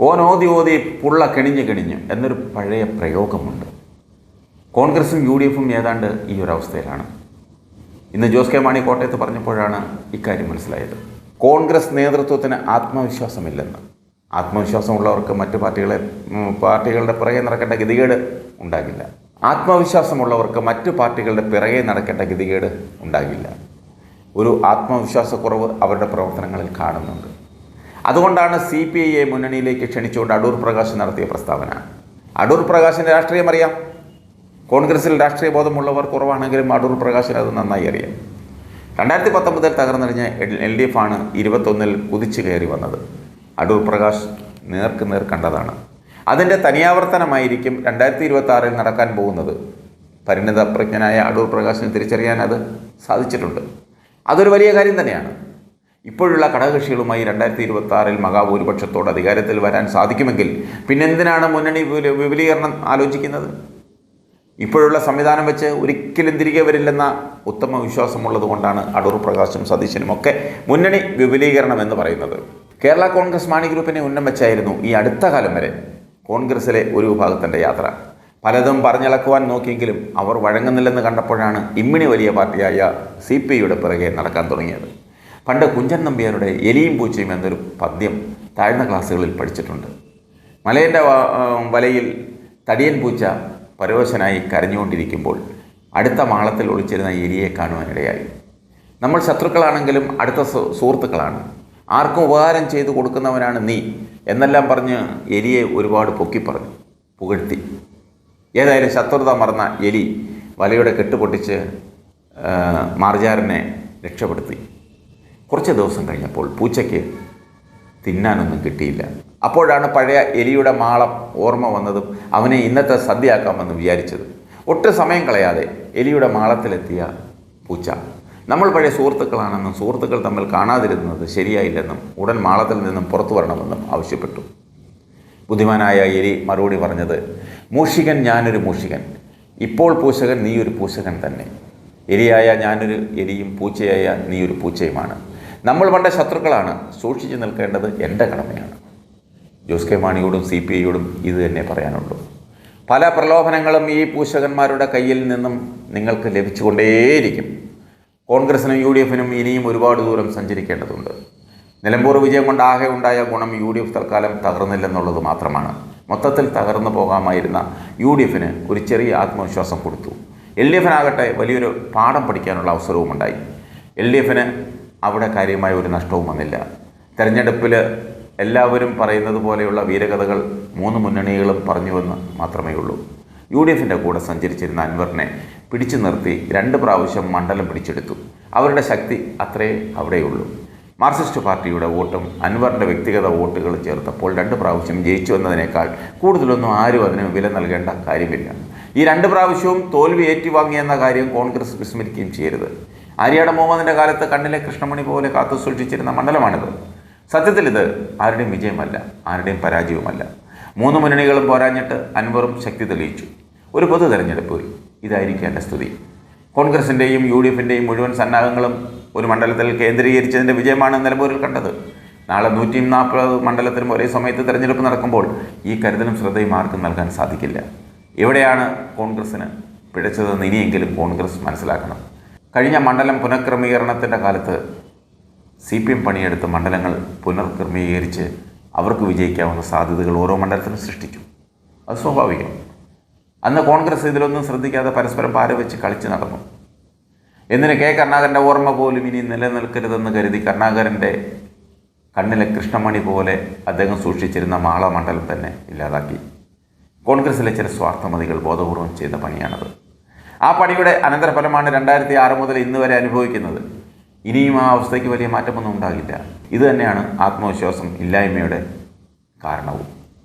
ഓൻ ഓതി ഓതി പുള്ള കെണിഞ്ഞ് കെണിഞ്ഞ് എന്നൊരു പഴയ പ്രയോഗമുണ്ട്. കോൺഗ്രസും യു ഡി എഫും ഏതാണ്ട് ഈ ഒരു അവസ്ഥയിലാണ്. ഇന്ന് ജോസ് കെ മാണി കോട്ടയത്ത് പറഞ്ഞപ്പോഴാണ് ഇക്കാര്യം മനസ്സിലായത്. കോൺഗ്രസ് നേതൃത്വത്തിന് ആത്മവിശ്വാസമില്ലെന്ന്. ആത്മവിശ്വാസമുള്ളവർക്ക് മറ്റു പാർട്ടികളെ പാർട്ടികളുടെ പിറകെ നടക്കേണ്ട ഗതികേട് ഉണ്ടാകില്ല. ആത്മവിശ്വാസമുള്ളവർക്ക് മറ്റു പാർട്ടികളുടെ പിറകെ നടക്കേണ്ട ഗതികേട് ഉണ്ടാകില്ല. ഒരു ആത്മവിശ്വാസക്കുറവ് അവരുടെ പ്രവർത്തനങ്ങളിൽ കാണുന്നുണ്ട്. അതുകൊണ്ടാണ് സി പി ഐയെ മുന്നണിയിലേക്ക് ക്ഷണിച്ചുകൊണ്ട് അടൂർ പ്രകാശ് നടത്തിയ പ്രസ്താവന. അടൂർ പ്രകാശിന്റെ രാഷ്ട്രീയം അറിയാം. കോൺഗ്രസിൽ രാഷ്ട്രീയ ബോധമുള്ളവർ കുറവാണെങ്കിലും അടൂർ പ്രകാശിന് അത് നന്നായി അറിയാം. രണ്ടായിരത്തി പത്തൊമ്പതിൽ തകർന്നടിഞ്ഞ എൽ ഡി എഫ് ആണ് ഇരുപത്തൊന്നിൽ കുതിച്ചു കയറി വന്നത്. അടൂർ പ്രകാശ് നേർക്ക് നേർ കണ്ടതാണ്. അതിന്റെ തനിയാവർത്തനമായിരിക്കും രണ്ടായിരത്തി ഇരുപത്തി ആറിൽ നടക്കാൻ പോകുന്നത്. പരിണിതപ്രജ്ഞനായ അടൂർ പ്രകാശിന് തിരിച്ചറിയാൻ അത് സാധിച്ചിട്ടുണ്ട്. അതൊരു വലിയ കാര്യം തന്നെയാണ്. ഇപ്പോഴുള്ള ഘടകകക്ഷികളുമായി രണ്ടായിരത്തി ഇരുപത്തി ആറിൽ മഹാഭൂരിപക്ഷത്തോട് അധികാരത്തിൽ വരാൻ സാധിക്കുമെങ്കിൽ പിന്നെന്തിനാണ് മുന്നണി വിപുല- വിപുലീകരണം ആലോചിക്കുന്നത്? ഇപ്പോഴുള്ള സംവിധാനം വെച്ച് ഒരിക്കലും തിരികെ വരില്ലെന്ന ഉത്തമ വിശ്വാസമുള്ളത് കൊണ്ടാണ് അടൂർ പ്രകാശും സതീശനും ഒക്കെ മുന്നണി വിപുലീകരണം എന്ന് പറയുന്നത്. കേരള കോൺഗ്രസ് മാണി ഗ്രൂപ്പിനെ ഉന്നം വെച്ചായിരുന്നു ഈ അടുത്ത കാലം വരെ കോൺഗ്രസിലെ ഒരു വിഭാഗത്തിന്റെ യാത്ര. പലതും പറഞ്ഞിളക്കുവാൻ നോക്കിയെങ്കിലും അവർ വഴങ്ങുന്നില്ലെന്ന് കണ്ടപ്പോഴാണ് ഇമ്മിണി വലിയ പാർട്ടിയായ സി പി ഐയുടെ പിറകെ നടക്കാൻ തുടങ്ങിയത്. പണ്ട് കുഞ്ചൻ നമ്പ്യാരുടെ എലിയും പൂച്ചയും എന്നൊരു പദ്യം താഴ്ന്ന ക്ലാസ്സുകളിൽ പഠിച്ചിട്ടുണ്ട്. മലയന്റെ വലയിൽ തടിയൻ പൂച്ച പരവശനായി കരഞ്ഞുകൊണ്ടിരിക്കുമ്പോൾ അടുത്ത മാളത്തിൽ ഒളിച്ചിരുന്ന എലിയെ കാണുവാനിടയായി. നമ്മൾ ശത്രുക്കളാണെങ്കിലും അടുത്ത സുഹൃത്തുക്കളാണ്. ആർക്കും ഉപകാരം ചെയ്തു കൊടുക്കുന്നവനാണ് നീ എന്നെല്ലാം പറഞ്ഞ് എലിയെ ഒരുപാട് പൊക്കി പറഞ്ഞു പുകഴ്ത്തി. ഏതായാലും ശത്രുത മറന്ന എലി വലയുടെ കെട്ടുപൊട്ടിച്ച് മാർജാരനെ രക്ഷപ്പെടുത്തി. കുറച്ച് ദിവസം കഴിഞ്ഞപ്പോൾ പൂച്ചയ്ക്ക് തിന്നാനൊന്നും കിട്ടിയില്ല. അപ്പോഴാണ് പഴയ എലിയുടെ മാളം ഓർമ്മ വന്നതും അവനെ ഇന്നത്തെ സദ്യയാക്കാമെന്ന് വിചാരിച്ചത്. ഒട്ടും സമയം കളയാതെ എലിയുടെ മാളത്തിലെത്തിയ പൂച്ച. നമ്മൾ പഴയ സുഹൃത്തുക്കളാണെന്നും സുഹൃത്തുക്കൾ തമ്മിൽ കാണാതിരുന്നത് ശരിയായില്ലെന്നും ഉടൻ മാളത്തിൽ നിന്നും പുറത്തു വരണമെന്നും ആവശ്യപ്പെട്ടു. ബുദ്ധിമാനായ എലി മറുപടി പറഞ്ഞത് മൂഷികൻ ഞാനൊരു മൂഷികൻ. ഇപ്പോൾ പൂശകൻ നീ ഒരു പൂശകൻ തന്നെ. എലിയായ ഞാനൊരു എലിയും പൂച്ചയായ നീ ഒരു പൂച്ചയുമാണ്. നമ്മൾ പണ്ട ശത്രുക്കളാണ്. സൂക്ഷിച്ചു നിൽക്കേണ്ടത് എന്റെ കടമയാണ്. ജോസ് കെ മാണിയോടും സി പി ഐയോടും ഇത് തന്നെ പറയാനുള്ളൂ. പല പ്രലോഭനങ്ങളും ഈ പൂശകന്മാരുടെ കയ്യിൽ നിന്നും നിങ്ങൾക്ക് ലഭിച്ചുകൊണ്ടേയിരിക്കും. കോൺഗ്രസിനും യു ഡി എഫിനും ഇനിയും ഒരുപാട് ദൂരം സഞ്ചരിക്കേണ്ടതുണ്ട്. നിലമ്പൂർ വിജയം കൊണ്ട് ആകെ ഉണ്ടായ ഗുണം യു ഡി എഫ് തൽക്കാലം തകർന്നില്ലെന്നുള്ളത് മാത്രമാണ്. മൊത്തത്തിൽ തകർന്നു പോകാമായിരുന്ന യു ഡി എഫിന് ഒരു ചെറിയ ആത്മവിശ്വാസം കൊടുത്തു. എൽ ഡി എഫിനാകട്ടെ വലിയൊരു പാഠം പഠിക്കാനുള്ള അവസരവും ഉണ്ടായി എൽ ഡി എഫിന് അവിടെ കാര്യമായ ഒരു നഷ്ടവും വന്നില്ല. തെരഞ്ഞെടുപ്പിൽ എല്ലാവരും പറയുന്നത് പോലെയുള്ള വീരകഥകൾ മൂന്ന് മുന്നണികളും പറഞ്ഞുവെന്ന് മാത്രമേ ഉള്ളൂ യു ഡി എഫിന്റെ കൂടെ സഞ്ചരിച്ചിരുന്ന അൻവറിനെ പിടിച്ചു നിർത്തി രണ്ട് പ്രാവശ്യം മണ്ഡലം പിടിച്ചെടുത്തു. അവരുടെ ശക്തി അത്രേ അവിടെയുള്ളൂ. മാർക്സിസ്റ്റ് പാർട്ടിയുടെ വോട്ടും അൻവറിന്റെ വ്യക്തിഗത വോട്ടുകളും ചേർത്തപ്പോൾ രണ്ട് പ്രാവശ്യം ജയിച്ചു എന്നതിനേക്കാൾ കൂടുതലൊന്നും ആരും അതിന് വില നൽകേണ്ട കാര്യമില്ല. ഈ രണ്ട് പ്രാവശ്യവും തോൽവി ഏറ്റുവാങ്ങിയെന്ന കാര്യം കോൺഗ്രസ് വിസ്മരിക്കുകയും ചെയ്യരുത്. ആര്യാട മുഹമ്മദിന്റെ കാലത്ത് കണ്ണിലെ കൃഷ്ണമണി പോലെ കാത്തു സൂക്ഷിച്ചിരുന്ന മണ്ഡലമാണിത്. സത്യത്തിൽ ഇത് ആരുടെയും വിജയമല്ല ആരുടെയും പരാജയവുമല്ല. മൂന്ന് മുന്നണികളും പോരാഞ്ഞിട്ട് അൻവറും ശക്തി തെളിയിച്ചു. ഒരു പൊതു തെരഞ്ഞെടുപ്പ് ഇതായിരിക്കും എന്റെ സ്തുതി. കോൺഗ്രസിന്റെയും യു ഡി എഫിന്റെയും മുഴുവൻ സന്നാഹങ്ങളും ഒരു മണ്ഡലത്തിൽ കേന്ദ്രീകരിച്ചതിന്റെ വിജയമാണ് നിലമ്പൂരിൽ കണ്ടത്. നാളെ നൂറ്റി നാൽപ്പത് മണ്ഡലത്തിനും ഒരേ സമയത്ത് തെരഞ്ഞെടുപ്പ് നടക്കുമ്പോൾ ഈ കരുതലും ശ്രദ്ധയും ആർക്കും നൽകാൻ സാധിക്കില്ല. എവിടെയാണ് കോൺഗ്രസ്സിന് പിഴച്ചതെന്ന് ഇനിയെങ്കിലും കോൺഗ്രസ് മനസ്സിലാക്കണം. കഴിഞ്ഞ മണ്ഡലം പുനഃക്രമീകരണത്തിന്റെ കാലത്ത് സി പി എം പണിയെടുത്ത മണ്ഡലങ്ങൾ പുനർക്രമീകരിച്ച് അവർക്ക് വിജയിക്കാവുന്ന സാധ്യതകൾ ഓരോ മണ്ഡലത്തിനും സൃഷ്ടിച്ചു അത് സ്വാഭാവികം. അന്ന് കോൺഗ്രസ് ഇതിലൊന്നും ശ്രദ്ധിക്കാതെ പരസ്പരം പാര വെച്ച് കളിച്ച് നടന്നു. എന്തിന് കെ കരുണാകരന്റെ ഓർമ്മ പോലും ഇനി നിലനിൽക്കരുതെന്ന് കരുതി കരുണാകരന്റെ കണ്ണിലെ കൃഷ്ണമണി പോലെ അദ്ദേഹം സൂക്ഷിച്ചിരുന്ന മാളമണ്ഡലം തന്നെ ഇല്ലാതാക്കി. കോൺഗ്രസിലെ ചില സ്വാർത്ഥമതികൾ ബോധപൂർവം ചെയ്ത പണിയാണത്. ആ പണിയുടെ അനന്തരഫലമാണ് രണ്ടായിരത്തി ആറ് മുതൽ ഇന്ന് വരെ അനുഭവിക്കുന്നത്. ഇനിയും ആ അവസ്ഥയ്ക്ക് വലിയ മാറ്റമൊന്നും ഉണ്ടാകില്ല. ഇത് തന്നെയാണ് ആത്മവിശ്വാസം ഇല്ലായ്മയുടെ കാരണവും.